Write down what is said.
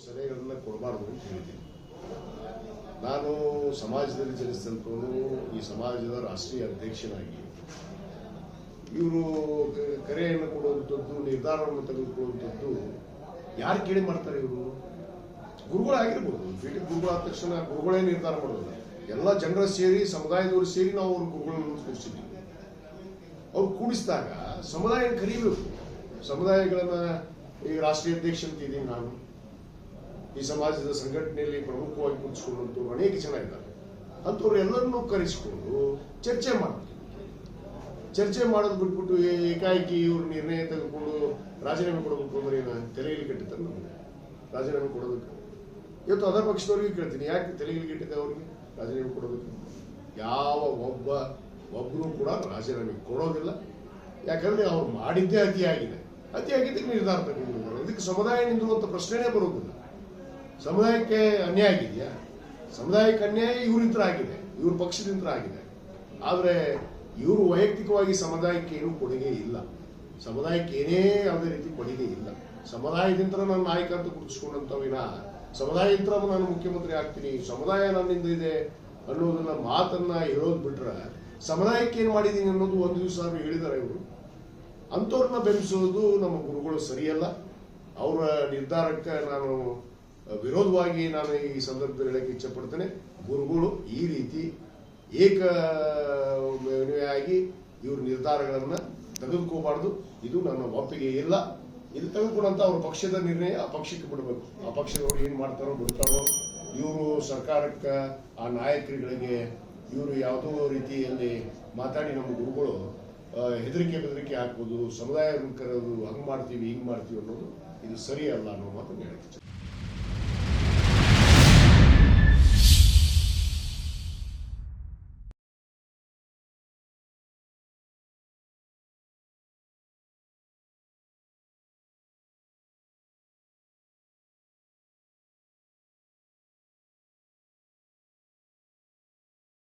ಸಲಹೆಗಳನ್ನ ಕೊಡಬಾರ್ದು ಅಂತ ಹೇಳ್ತೀನಿ. ನಾನು ಸಮಾಜದಲ್ಲಿ ಜನಿಸಿದಂಥವನು ಈ ಸಮಾಜದ ರಾಷ್ಟ್ರೀಯ ಅಧ್ಯಕ್ಷನಾಗಿ ಇವರು ಕರೆಯನ್ನು ಕೊಡುವಂಥದ್ದು, ನಿರ್ಧಾರವನ್ನು ತೆಗೆದುಕೊಳ್ಳುವಂಥದ್ದು ಯಾರು ಕೇಳಿ ಮಾಡ್ತಾರೆ ಇವರು? ಗುರುಗಳಾಗಿರ್ಬೋದು ಪೀಠ ಗುರುಗಳಾದ ತಕ್ಷಣ ಗುರುಗಳೇ ನಿರ್ಧಾರ ಮಾಡೋದಿಲ್ಲ. ಎಲ್ಲ ಜನರ ಸೇರಿ, ಸಮುದಾಯದವರು ಸೇರಿ ನಾವು ಅವ್ರ ಗುರುಗಳನ್ನು ಕೂಡಿಸಿದ್ವಿ ಅವ್ರು ಕೂಡಿಸಿದಾಗ ಸಮುದಾಯ ಕರೀಬೇಕು. ಸಮುದಾಯಗಳನ್ನ ಈ ರಾಷ್ಟ್ರೀಯ ಅಧ್ಯಕ್ಷ ಅಂತ ಇದ್ದೀನಿ ನಾನು. ಈ ಸಮಾಜದ ಸಂಘಟನೆಯಲ್ಲಿ ಪ್ರಮುಖವಾಗಿ ಕೂರಿಸಿಕೊಂಡಂತವ್ರು ಅನೇಕ ಜನ ಇದ್ದಾರೆ. ಅಂಥವ್ರು ಎಲ್ಲರನ್ನೂ ಕರೆಸಿಕೊಂಡು ಚರ್ಚೆ ಮಾಡ್ತೀವಿ ಚರ್ಚೆ ಮಾಡೋದು ಬಿಟ್ಬಿಟ್ಟು ಏಕಾಏಕಿ ಇವ್ರು ನಿರ್ಣಯ ತೆಗೆದುಕೊಂಡು ರಾಜೀನಾಮೆ ಕೊಡಬೇಕು ಅಂದ್ರೆ ಏನು? ತಲೆಯಲ್ಲಿ ಕಟ್ಟಿದ್ದಾರೆ ನಮಗೆ? ರಾಜೀನಾಮೆ ಕೊಡಬೇಕು. ಇವತ್ತು ಅದರ ಪಕ್ಷದವ್ರಿಗೆ ಕೇಳ್ತೀನಿ, ಯಾಕೆ ತಲೆಯಲ್ಲಿ ಕೆಟ್ಟಿದೆ ಅವ್ರಿಗೆ ರಾಜೀನಾಮೆ ಕೊಡಬೇಕು? ಯಾವ ಒಬ್ಬ ಒಬ್ಬರು ಕೂಡ ರಾಜೀನಾಮೆ ಕೊಡೋದಿಲ್ಲ. ಯಾಕಂದ್ರೆ ಅವ್ರು ಮಾಡಿದ್ದೇ ಅತಿಯಾಗಿದೆ. ಅತಿಯಾಗಿದ್ದಕ್ಕೆ ನಿರ್ಧಾರ ತಗೊಂಡಿದ್ದಾರೆ ಇದಕ್ಕೆ ಸಮುದಾಯ ನಿಂತಿರುವಂತ ಪ್ರಶ್ನೆನೇ ಬರೋದಿಲ್ಲ. ಸಮುದಾಯಕ್ಕೆ ಅನ್ಯಾಯ ಆಗಿದೆಯಾ? ಸಮುದಾಯಕ್ಕೆ ಅನ್ಯಾಯ ಇವರಿಂತ್ರ ಆಗಿದೆ, ಇವ್ರ ಪಕ್ಷದಿಂದ ಆಗಿದೆ. ಆದರೆ ಇವರು ವೈಯಕ್ತಿಕವಾಗಿ ಸಮುದಾಯಕ್ಕೆ ಏನೂ ಕೊಡುಗೆ ಇಲ್ಲ. ಸಮುದಾಯಕ್ಕೆ ಏನೇ ಯಾವುದೇ ರೀತಿ ಕೊಡುಗೆ ಇಲ್ಲ. ಸಮುದಾಯದಿಂದ ನಾನು ನಾಯಕ ಅಂತ ಗುರುತಿಸ್ಕೊಂಡಂತವಿನ ಸಮುದಾಯದಿಂದ ನಾನು ಮುಖ್ಯಮಂತ್ರಿ ಆಗ್ತೀನಿ, ಸಮುದಾಯ ನನ್ನಿಂದ ಇದೆ ಅನ್ನೋದನ್ನ ಮಾತನ್ನ ಹೇಳೋದು ಬಿಟ್ರೆ ಸಮುದಾಯಕ್ಕೆ ಏನು ಮಾಡಿದೀನಿ ಅನ್ನೋದು ಒಂದು ದಿವಸ ಹೇಳಿದ್ದಾರೆ ಇವರು. ಅಂಥವ್ರನ್ನ ಬೆಂಬಿಸೋದು ನಮ್ಮ ಗುರುಗಳು ಸರಿಯಲ್ಲ. ಅವರ ನಿರ್ಧಾರಕ್ಕೆ ನಾನು ವಿರೋಧವಾಗಿ ನಾನು ಈ ಸಂದರ್ಭದಲ್ಲಿ ಹೇಳಕ್ಕೆ ಇಚ್ಛಪಡ್ತೇನೆ, ಗುರುಗಳು ಈ ರೀತಿ ಏಕ ಆಗಿ ಇವ್ರ ನಿರ್ಧಾರಗಳನ್ನ ತೆಗೆದುಕೋಬಾರ್ದು. ಇದು ನನ್ನ ಒಪ್ಪಿಗೆ ಇಲ್ಲ. ಇದು ತೆಗೆದುಕೊಂಡಂತ ಅವ್ರ ಪಕ್ಷದ ನಿರ್ಣಯ, ಆ ಪಕ್ಷಕ್ಕೆ ಬಿಡಬೇಕು. ಆ ಪಕ್ಷದವ್ರು ಏನು ಮಾಡ್ತಾರೋ ಬಿಡ್ತಾರೋ, ಇವರು ಸರ್ಕಾರಕ್ಕೆ, ಆ ನಾಯಕರುಗಳಿಗೆ ಇವರು ಯಾವುದೋ ರೀತಿಯಲ್ಲಿ ಮಾತಾಡಿ ನಮ್ಮ ಗುರುಗಳು ಹೆದರಿಕೆ ಬೆದರಿಕೆ ಹಾಕ್ಬೋದು ಸಮುದಾಯ ಕರೆದು ಹಂಗೆ ಮಾಡ್ತೀವಿ, ಹಿಂಗೆ ಮಾಡ್ತೀವಿ ಅನ್ನೋದು ಇದು ಸರಿಯಲ್ಲ ಅನ್ನೋ ಮಾತನ್ನು ಹೇಳ್ತೀನಿ